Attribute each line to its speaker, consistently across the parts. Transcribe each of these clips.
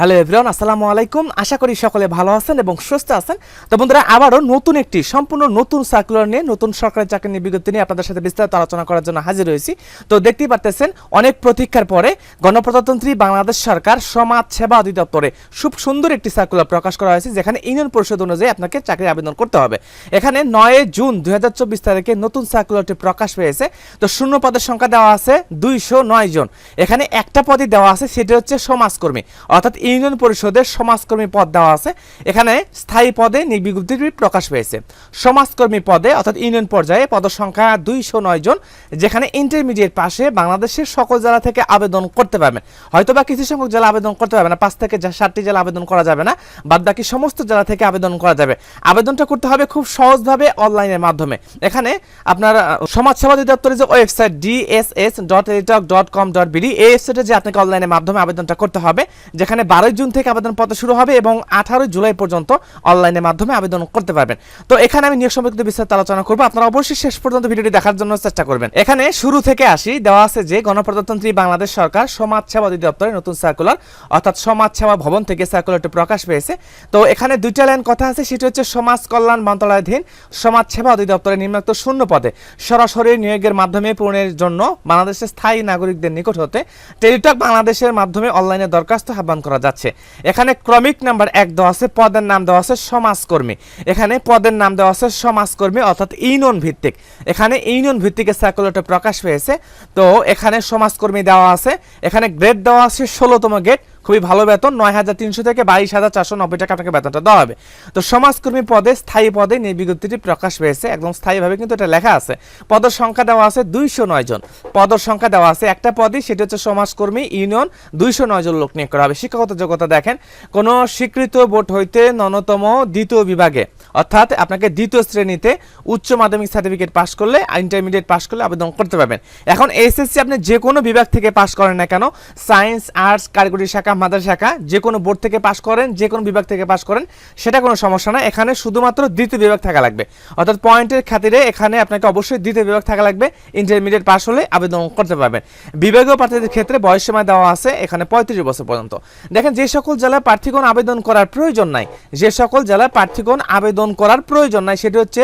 Speaker 1: Hello everyone, আসসালামু আলাইকুম। আশা করি সকলে ভালো আছেন এবং সুস্থ আছেন। তো বন্ধুরা, আবারও নতুন একটি, সম্পূর্ণ নতুন সার্কুলার নিয়ে, নতুন সরকারি চাকরি নিয়ে বিজ্ঞপ্তি নিয়ে আপনাদের সাথে বিস্তারিত আলোচনা করার জন্য হাজির হয়েছি তো দেখতেই পারতেছেন, অনেক প্রতীক্ষার পরে গণপ্রজাতন্ত্রী বাংলাদেশ সরকার সমাজ সেবা অধিদপ্তরে খুব সুন্দর একটি সার্কুলার প্রকাশ করা হয়েছে, যেখানে ইউনিয়ন পরিষদ অনুযায়ী আপনাকে চাকরি আবেদন করতে হবে। এখানে নয় জুন দুই হাজার চব্বিশ তারিখে নতুন সার্কুলারটি প্রকাশ পেয়েছে। তো শূন্য পদের সংখ্যা দেওয়া আছে দুইশো নয় জন। এখানে একটা পদই দেওয়া আছে, সেটি হচ্ছে সমাজকর্মী। অর্থাৎ ইউনিয়ন পরিষদের সমাজকর্মী পদ দেওয়া আছে। এখানে স্থায়ী পদে নিয়োগ বিজ্ঞপ্তিটি প্রকাশ পেয়েছে। সমাজকর্মী পদে অর্থাৎ ইউনিয়ন পর্যায়ে পদের সংখ্যা দুইশো নয় জন যেখানে ইন্টারমিডিয়েট পাশে বাংলাদেশের সকল জেলা থেকে আবেদন করতে পারবেন। হয়তো বা কিছু সংখ্যক জেলা আবেদন করতে পারবে না পাঁচ থেকে সাতটি জেলা আবেদন করা যাবে না বাদ বাকি সমস্ত জেলা থেকে আবেদন করা যাবে। আবেদনটা করতে হবে খুব সহজভাবে অনলাইনের মাধ্যমে। এখানে আপনার আহ, সমাজ সেবা অধিদপ্তরের যে website DSS dot dot com dot BD এই ওয়েবসাইটে যে আপনাকে অনলাইনের মাধ্যমে আবেদনটা করতে হবে যেখানে বারোই জুন থেকে আবেদনপত্র শুরু হবে এবং আঠারোই জুলাই পর্যন্ত অনলাইনের মাধ্যমে আবেদন করতে পারবেন। তো এখানে আমি নিয়োগ সম্পর্কিত বিস্তারিত আলোচনা করব। আপনারা অবশ্যই শেষ পর্যন্ত ভিডিওটি দেখার জন্য চেষ্টা করবেন। এখানে শুরু থেকে আসি। দেওয়া আছে যে গণপ্রজাতন্ত্রী বাংলাদেশ সরকার সমাজ সেবা অধিদপ্তরের নতুন সার্কুলার অর্থাৎ সমাজ সেবা ভবন থেকে সার্কুলারটি প্রকাশ পেয়েছে। তো এখানে দুইটা লাইন কথা আছে, সেটি হচ্ছে সমাজ কল্যাণ মন্ত্রণালয়াধীন সমাজ সেবা অধিদপ্তরের নিম্নোক্ত শূন্য পদে। সরাসরি নিয়োগের মাধ্যমে পূরণের জন্য বাংলাদেশের স্থায়ী নাগরিকদের নিকট হতে টেলিটক বাংলাদেশের মাধ্যমে অনলাইনে দরখাস্ত আহ্বান করা যাচ্ছে। এখানে ক্রমিক নাম্বার এক দেওয়া আছে, পদের নাম দেওয়া আছে সমাজকর্মী। এখানে পদের নাম দেওয়া আছে সমাজকর্মী, অর্থাৎ ইউনিয়ন ভিত্তিক। এখানে ইউনিয়ন ভিত্তিক সার্কুলারটা প্রকাশ পেয়েছে। তো এখানে সমাজকর্মী দেওয়া আছে, এখানে গ্রেড দেওয়া আছে ষোলোতম গ্রেড খুবই ভালো বেতন, নয় হাজার তিনশো থেকে বাইশ হাজার চারশো নব্বই টাকা আপনাকে বেতনটা দেওয়া হবে। তো সমাজকর্মী পদে, স্থায়ী পদে নিয়ে বিজ্ঞপ্তিটি প্রকাশ পেয়েছে। একদম স্থায়ীভাবে কিন্তু এটা লেখা আছে। পদের সংখ্যা দেওয়া আছে দুইশো নয় জন। পদের সংখ্যা দেওয়া আছে একটা পদই, সেটি হচ্ছে সমাজকর্মী ইউনিয়ন, দুইশো নয় জন লোক নিয়োগ করা হবে। শিক্ষাগত যোগ্যতা দেখেন, কোনো স্বীকৃত বোর্ড হইতে ন্যূনতম দ্বিতীয় বিভাগে, অর্থাৎ আপনাকে দ্বিতীয় শ্রেণীতে উচ্চ মাধ্যমিক সার্টিফিকেট পাশ করলে, ইন্টারমিডিয়েট পাশ করলে আবেদন করতে পারবেন। এখন এসএসসি আপনি যে কোনো বিভাগ থেকে পাশ করেন না কেন, সায়েন্স, আর্টস, কারিগরি শাখা মাদার শাখা যে কোনো বোর্ড থেকে পাশ করেন, যে কোনো বিভাগ থেকে পাশ করেন, সেটা কোনো সমস্যা না। এখানে শুধুমাত্র দ্বিতীয় বিভাগ থাকা লাগবে। অর্থাৎ পয়েন্টের খাতিরে এখানে আপনাকে অবশ্যই দ্বিতীয় বিভাগ থাকা লাগবে। ইন্টারমিডিয়েট পাশ হলে আবেদন করতে পারবেন। বিভাগীয় প্রার্থীদের ক্ষেত্রে বয়স সীমা দেওয়া আছে এখানে পঁয়ত্রিশ বছর পর্যন্ত। দেখেন, যে সকল জেলায় প্রার্থীগণ আবেদন করার প্রয়োজন নাই, যে সকল জেলায় প্রার্থীগণ আবেদন করার প্রয়োজন নাই, সেটি হচ্ছে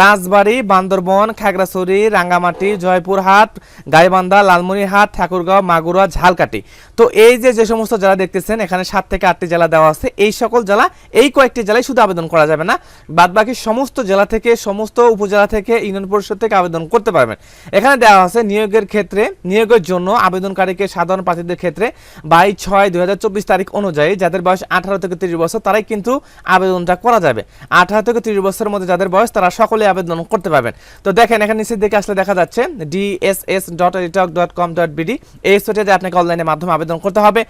Speaker 1: রাজবাড়ী, বান্দরবন, খাগড়াছড়ি, রাঙ্গামাটি, জয়পুরহাট, গাইবান্ধা, লালমনিরহাট, ঠাকুরগাঁও, মাগুরা, ঝালকাঠি। তো এই যে যে সমস্ত জেলা দেখতেছেন, এখানে সাত থেকে আটটি জেলা দেওয়া আছে। এই সকল জেলা, এই কয়েকটি জেলায় শুধু আবেদন করা যাবে না। বাদ বাকি সমস্ত জেলা থেকে, সমস্ত উপজেলা থেকে ইউনিয়ন পরিষদ থেকে আবেদন করতে পারবেন। এখানে দেওয়া আছে নিয়োগের ক্ষেত্রে, নিয়োগের জন্য আবেদনকারীকে সাধারণ প্রার্থীদের ক্ষেত্রে বাইশ ছয় দুই তারিখ অনুযায়ী যাদের বয়স আঠারো থেকে তিরিশ বছর, তারাই কিন্তু আবেদনটা করা যাবে। আঠারো থেকে তিরিশ বছরের মধ্যে যাদের বয়স, তারা সকলে আবেদন করতে পারবেন। তো দেখেন, এখানে নিচের দিকে আসলে দেখা যাচ্ছে DSS dot dot com dot BD এই ওয়েবসাইটে আপনাকে অনলাইনের মাধ্যমে আবেদন করতে হবে।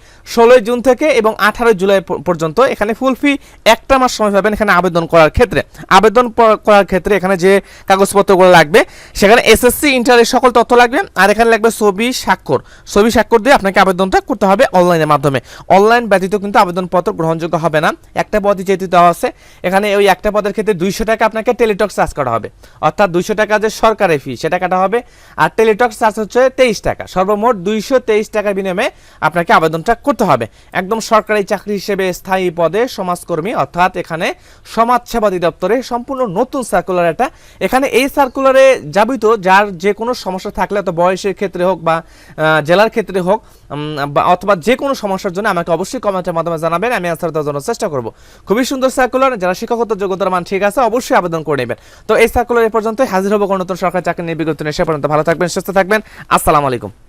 Speaker 1: ষোলোই জুন থেকে এবং আঠারোই জুলাই পর্যন্ত এখানে ফুল ফি একটা মাস সময় পাবেন এখানে আবেদন করার ক্ষেত্রে। আবেদন করার ক্ষেত্রে এখানে যে কাগজপত্রগুলো লাগবে, সেখানে এসএসসি ইন্টারের সকল তথ্য লাগবে আর এখানে লাগবে ছবি স্বাক্ষর। ছবি স্বাক্ষর দিয়ে আপনাকে আবেদনটা করতে হবে অনলাইনের মাধ্যমে। অনলাইন ব্যতীত কিন্তু আবেদনপত্র গ্রহণযোগ্য হবে না। একটা পদই যেহেতু দেওয়া আছে, এখানে ওই একটা পদের ক্ষেত্রে দুইশো টাকা আপনাকে টেলিটক চার্জ করা হবে। অর্থাৎ দুইশো টাকা যে সরকারের ফি সেটা কাটা হবে। আর টেলিটক চার্জ হচ্ছে তেইশ টাকা। সর্বমোট দুইশো তেইশ টাকার বিনিময়ে আপনাকে আবেদনটা করতে হবে। একদম সরকারি চাকরি হিসেবে স্থায়ী পদে সমাজকর্মী, অর্থাৎ এখানে সমাজ সেবা অধিদপ্তরে সম্পূর্ণ নতুন সার্কুলার এটা এখানে এই সার্কুলারে যাবিত যার যে কোনো সমস্যা থাকলে অত বয়সের ক্ষেত্রে হোক বা জেলার ক্ষেত্রে হোক অথবা যে কোনো সমস্যার জন্য আমাকে অবশ্যই কমেন্টের মাধ্যমে জানাবেন, আমি আনসার দেওয়ার জন্য চেষ্টা করব। খুবই সুন্দর সার্কুলার যারা শিক্ষাগত যোগ্যতার মান ঠিক আছে, অবশ্যই আবেদন করে নেবেন। তো এই সার্কুলার এ পর্যন্ত হাজির হব কোনো নতুন সরকারি চাকরি নিয়ে বিজ্ঞপ্তি নিয়ে, সে পর্যন্ত ভালো থাকবেন, সুস্থ থাকবেন, আসসালামু আলাইকুম।